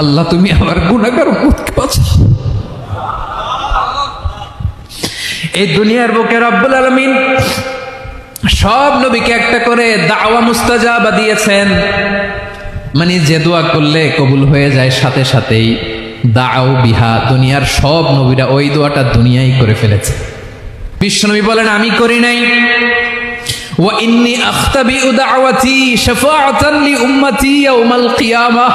আল্লাহ, তুমি আমার গুণাগার উম্মতকে বাঁচাও এই দুনিয়ার বুকে রব্বুল আলমিন সব নবীকে একটা করে দাওয়া মুস্তাজাবা দিয়েছেন। মানে যে দোয়া করলে কবুল হয়ে যায়, সাথে সাথেই দাও বিহা, দুনিয়ার সব নবীরা ওই দোয়াটা দুনিয়াই করে ফেলেছে। বিশ্বনবী বলেন, আমি করি নাই। আখতাবিউ দাওয়াতি শাফাআতান লি উম্মতি ইয়াউমাল কিয়ামাহ